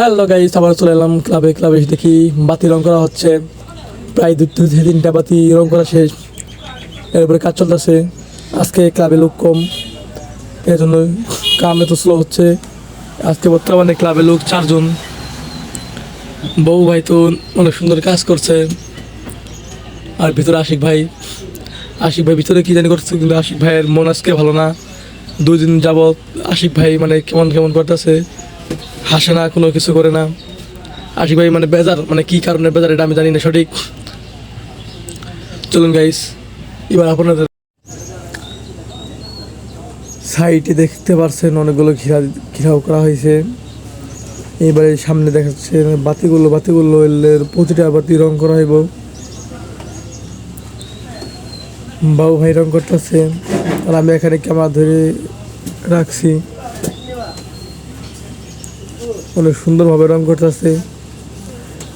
Hello guys আবার চলে এলাম ক্লাবে ক্লাবে এসে দেখি বাতি রং করা হচ্ছে। প্রায় দু তিনটা বাতি রং করা শেষ। এরপরে কাজ চলতেছে। আজকে ক্লাবে লোক কম। এর জন্য কাম এত স্লো হচ্ছে। আজকে বর্তমানে ক্লাবে লোক চারজন। বউ, ভাই তো অনেক সুন্দর কাজ করছে। আর ভিতরে আশিক ভাই। আশিক ভাই ভিতরে কি জানি করছে কিন্তু আশিক ভাইয়ের মন আজকে ভালো না। দুই দিন যাবৎ আশিক ভাই মানে কেমন কেমন করতেছে। হাসে না, কোনো কিছু করে না। আশিক ভাই মানে বেজার মানে কি কারণে বেজার এটা আমি জানি না, সঠিক? চলুন গাইস এবার আপনাদের সাইটে দেখতে পারছেন অনেকগুলো ঘিরা, ঘিরাও করা হয়েছে। এবারে সামনে দেখাচ্ছে বাতিগুলো বাতিগুলো এলের প্রতিটা বাতি রং করা হইব। বাবু ভাই রং করতেছে। আর আমি এখানে ক্যামেরা ধরে রাখছি। অনেক সুন্দরভাবে রং করতেছে।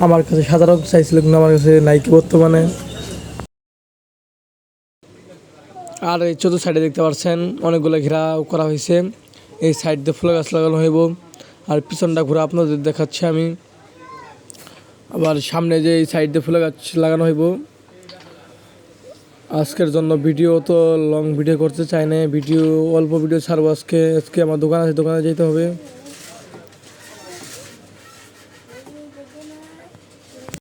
আমার কাছে সাদা রং চাইছিল, কিন্তু আমার কাছে নাইকি বর্তমানে। আর এই চতুর্থ সাইডে দেখতে পাচ্ছেন, অনেকগুলো ঘেরা করা হয়েছে। এই সাইড দিয়ে ফুল গাছ লাগানো হইব। আর পিছনটা ঘুরে আপনাদের দেখাচ্ছি আমি। আবার সামনে যে এই সাইড দিয়ে ফুল গাছ লাগানো হইব। আজকের জন্য ভিডিও তো লং ভিডিও করতে চাই না। ভিডিও, অল্প ভিডিও ছাড়বো আজকে। আজকে আমার দোকান আছে, দোকানে যেতে হবে।